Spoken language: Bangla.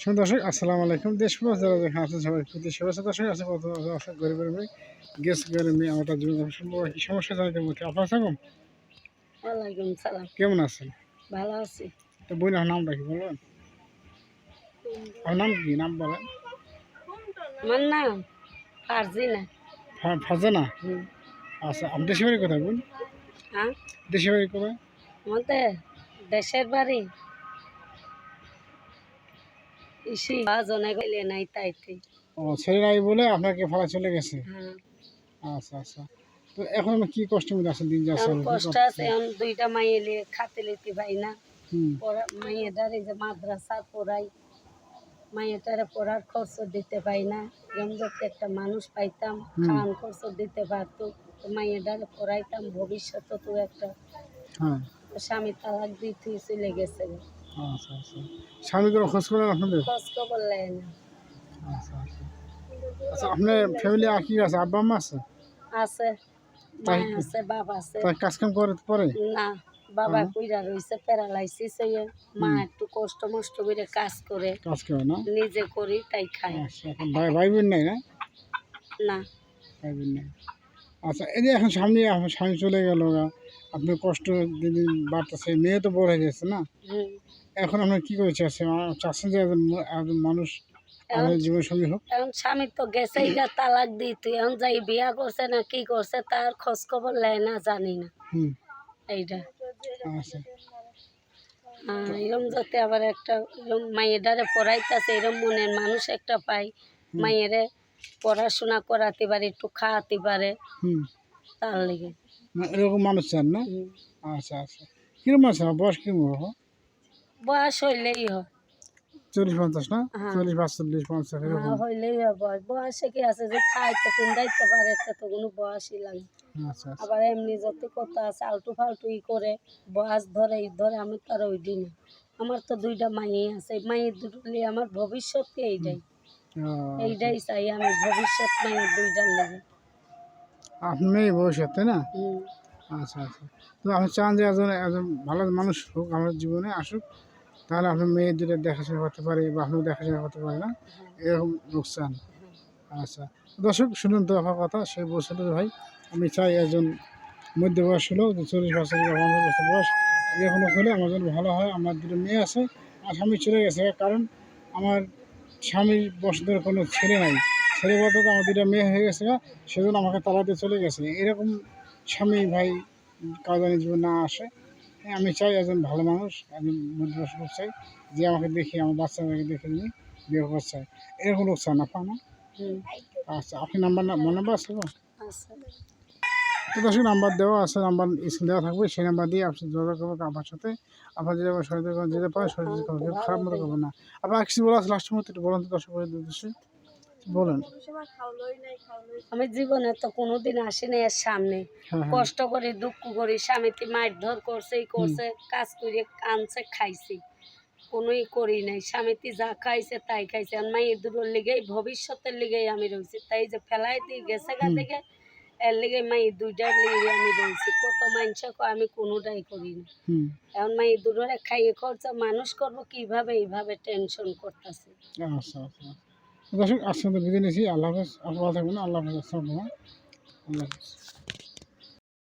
শুনুন দর্শক আসসালামু আলাইকুম। দেশ যারা যেখানে আছেন সবাই প্রতি শুভেচ্ছা দর্শক। আছে কত আছে গরিবের মেয়ে গেস গরিব মেয়ে আমার জীবন সম্ভব কি সমস্যা জানাতে মধ্যে আপনার ওয়ালাইকুম সালাম। কেমন আছেন? ভালো আছি। তো বই না নামটা কি বলবেন? আপনার নাম কি? নাম বলেন। আমার নাম ফারজিনা। ফারজানা? আচ্ছা আপনি দেশের বাড়ি কোথায় বোন হ্যাঁ? দেশের বাড়ি কোথায়? আমাদের দেশের বাড়ি ইসি বাজনে গেলে নাই তাইতে। ও ছেলে নাই বলে আপনাকে ফালা চলে গেছে? হ্যাঁ। আচ্ছা আচ্ছা। তো এখন কি কষ্ট মধ্যে আছেন দিন যাচ্ছে? কষ্ট আছে এখন দুইটা মাইয়ে খাতে লিতে না। মাইয়েটারে যে মাদ্রাসা পড়াই মাইয়েটারে পড়ার খরচ দিতে পাই না। এরকম একটা মানুষ পাইতাম। খাওয়ান খরচ দিতে পারতো তো মাইয়েটারে পড়াইতাম ভবিষ্যতে তো একটা হ্যাঁ। স্বামী তালাক দিতে চলে গেছে। আচ্ছা আচ্ছা। স্বামী কোনো খোঁজ করেন আপনাদের? খোঁজ খবর লেয় না। আচ্ছা আচ্ছা। আচ্ছা আপনার ফ্যামিলি আর কি আছে? আব্বা আম্মা আছে? আছে। মা আছে বাবা আছে। তাই কাজ কাম করে পরে? না বাবা কইরা রইছে প্যারালাইসিস হয়ে মা একটু কষ্ট মষ্ট করে কাজ করে। কাজ করে না? নিজে করি তাই খাই আচ্ছা এখন ভাই ভাই বোন নাই না? না। ভাই বোন নাই। আচ্ছা এই যে এখন সামনে আপনার স্বামী চলে গেল গা, আপনি কষ্ট দিন দিন বাড়তেছে মেয়ে তো বড় হয়ে গেছে না? এখন আপনার কি করে আ- চাচ্ছেন যে মানুষ আমাদের জীবন সঙ্গী হোক। এখন স্বামী তো গেছেই তালাক দিই তুই এখন যাই বিয়া করছে না কি করছে তার খোঁজ খবর লেয় না জানি না। এইটা। আচ্ছা। এরম যাতে আবার একটা এরম মাইয়েটারে পড়াইতেছে এরম মনের মানুষ একটা পাই মাইয়েরে পড়াশোনা করাতে পারে একটু খাওয়াতে পারে হুম। তার লেগে। এরকম মানুষ চান না? আচ্ছা আচ্ছা। কীরকম আছে? বয়স কীরকম বয়স হইলেই হয়। চল্লিশ পঞ্চাশ না? হ্যাঁ। চল্লিশ পাঁচচল্লিশ পঞ্চাশ হ্যাঁ, হইলেই হয় বয়স। বয়সে কি আছে যে খাইতে পিন্দাইতে পারে তো কোনো বয়সই লাগে। আচ্ছা আচ্ছা। আবার এমনি যত কত আছে আলটু ফালটু ই করে বয়স ধরে ই ধরে আমি তো আর ওই দিই না। আমার তো দুইটা মাইয়ে আছে মাইয়ের দুটো নিয়ে আমার ভবিষ্যৎকে এইটাই? এইটাই চাই আমি ভবিষ্যৎ মাইয়ের দুইটার লেগে। আপনি ভবিষ্যৎ তাই না? আচ্ছা আচ্ছা। তো আপনি চান যে একজন একজন ভালো মানুষ হোক আমার জীবনে আসুক তাহলে আপনার মেয়ে দুটো দেখাশোনা করতে পারে বা আপনিও দেখাশোনা করতে পারে না, এরকম লোক চান আচ্ছা দর্শক, শুনুন তো আমার কথা, সে বলছিল ভাই, আমি চাই একজন মধ্য বয়স হলেও যে চল্লিশ বছর বছর বয়স, এরকম হলে আমার জন্য ভালো হয়, আমার দুটো মেয়ে আছে, আর স্বামী চলে গেছে। কারণ আমার স্বামীর বসদের কোনো ছেলে নাই। ছেলে বলতে আমার দুটো মেয়ে হয়ে গেছে, সেজন্য আমাকে তালাতে চলে গেছে। এরকম স্বামী ভাই কাজে জীবন না আসে। আমি চাই একজন ভালো মানুষ মধ্যবয়স্ক লোক চাই যে আমাকে দেখে আমার বাচ্চাদেরকে দেখে নিয়ে বিয়ে করতে চাই এরকম লোক চান আপা না? আচ্ছা আপনি নাম্বার না মনে নাম্বার আছে তো? দর্শক নাম্বার দেওয়া আছে নাম্বার স্ক্রিন দেওয়া থাকবে সেই নাম্বার দিয়ে আপনি যোগাযোগ করবেন আমার সাথে। আপনার যদি আমার শরীর যেতে পারে শরীর খারাপ মতো করবেন না। আপনার কিছু বলা আছে? লাস্টের মতো একটু বলুন তো দর্শক। বলেন। আমি জীবনে তো কোনোদিন আসিনি এর সামনে। হ্যাঁ হ্যাঁ। কষ্ট করে দুঃখ করি স্বামীতে মারধর করছে করছে কাজ করে কানছে খাইছি। কোনোই করি নাই। স্বামীতে যা খাইছে তাই খাইছে। আর মায়ের দুটোর লিগেই ভবিষ্যতের লিগেই আমি রয়েছি তাই যে ফেলাই দিয়ে গেছে গা। থেকে এর লিগে মায়ের দুইটার লিগে আমি রয়েছি কত মানুষ আমি কোনোটাই করি না। এখন মায়ের দুটোরে খাইয়ে খরচা মানুষ করব কীভাবে এইভাবে টেনশন করতেছে। আচ্ছা আচ্ছা। দর্শক আজকে বিদায় নিয়েছি। আল্লাহ হাফেজ আপনার থাকবেন। আল্লাহ হাফেজ আসসালাম আল্লাহ হাফেজ।